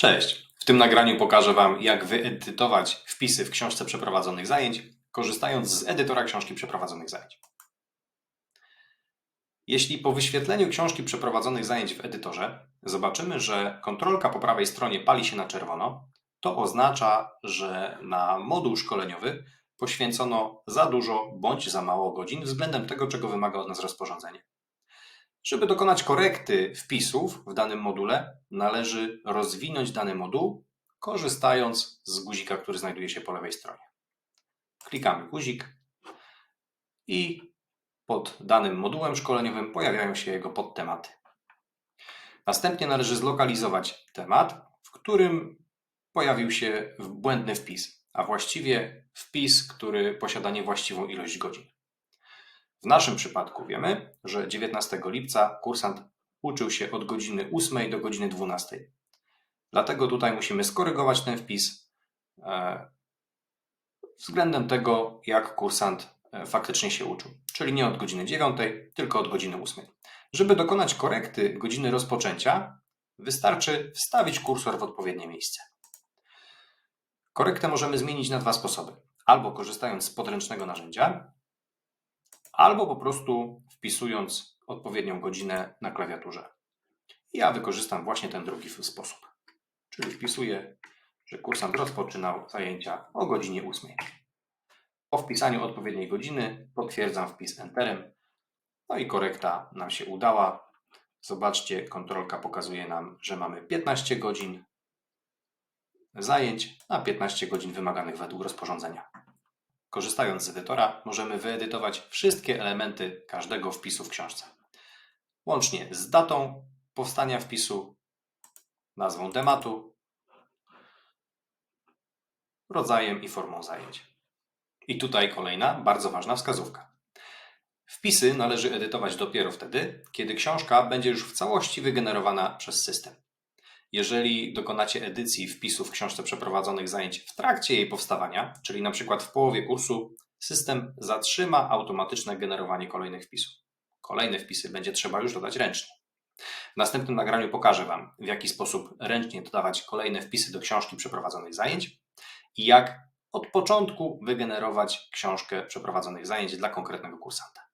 Cześć! W tym nagraniu pokażę Wam, jak wyedytować wpisy w książce przeprowadzonych zajęć, korzystając z edytora książki przeprowadzonych zajęć. Jeśli po wyświetleniu książki przeprowadzonych zajęć w edytorze zobaczymy, że kontrolka po prawej stronie pali się na czerwono, to oznacza, że na moduł szkoleniowy poświęcono za dużo bądź za mało godzin względem tego, czego wymaga od nas rozporządzenie. Żeby dokonać korekty wpisów w danym module, należy rozwinąć dany moduł, korzystając z guzika, który znajduje się po lewej stronie. Klikamy guzik i pod danym modułem szkoleniowym pojawiają się jego podtematy. Następnie należy zlokalizować temat, w którym pojawił się błędny wpis, a właściwie wpis, który posiada niewłaściwą ilość godzin. W naszym przypadku wiemy, że 19 lipca kursant uczył się od godziny 8 do godziny 12. Dlatego tutaj musimy skorygować ten wpis e, względem tego, jak kursant e, faktycznie się uczył. Czyli nie od godziny 9, tylko od godziny 8. Żeby dokonać korekty godziny rozpoczęcia, wystarczy wstawić kursor w odpowiednie miejsce. Korektę możemy zmienić na dwa sposoby. Albo korzystając z podręcznego narzędzia, albo po prostu wpisując odpowiednią godzinę na klawiaturze. Ja wykorzystam właśnie ten drugi sposób. Czyli wpisuję, że kursant rozpoczynał zajęcia o godzinie 8. Po wpisaniu odpowiedniej godziny potwierdzam wpis Enterem. No i korekta nam się udała. Zobaczcie, kontrolka pokazuje nam, że mamy 15 godzin zajęć na 15 godzin wymaganych według rozporządzenia. Korzystając z edytora, możemy wyedytować wszystkie elementy każdego wpisu w książce. Łącznie z datą powstania wpisu, nazwą tematu, rodzajem i formą zajęć. I tutaj kolejna bardzo ważna wskazówka. Wpisy należy edytować dopiero wtedy, kiedy książka będzie już w całości wygenerowana przez system. Jeżeli dokonacie edycji wpisu w książce przeprowadzonych zajęć w trakcie jej powstawania, czyli na przykład w połowie kursu, system zatrzyma automatyczne generowanie kolejnych wpisów. Kolejne wpisy będzie trzeba już dodać ręcznie. W następnym nagraniu pokażę Wam, w jaki sposób ręcznie dodawać kolejne wpisy do książki przeprowadzonych zajęć i jak od początku wygenerować książkę przeprowadzonych zajęć dla konkretnego kursanta.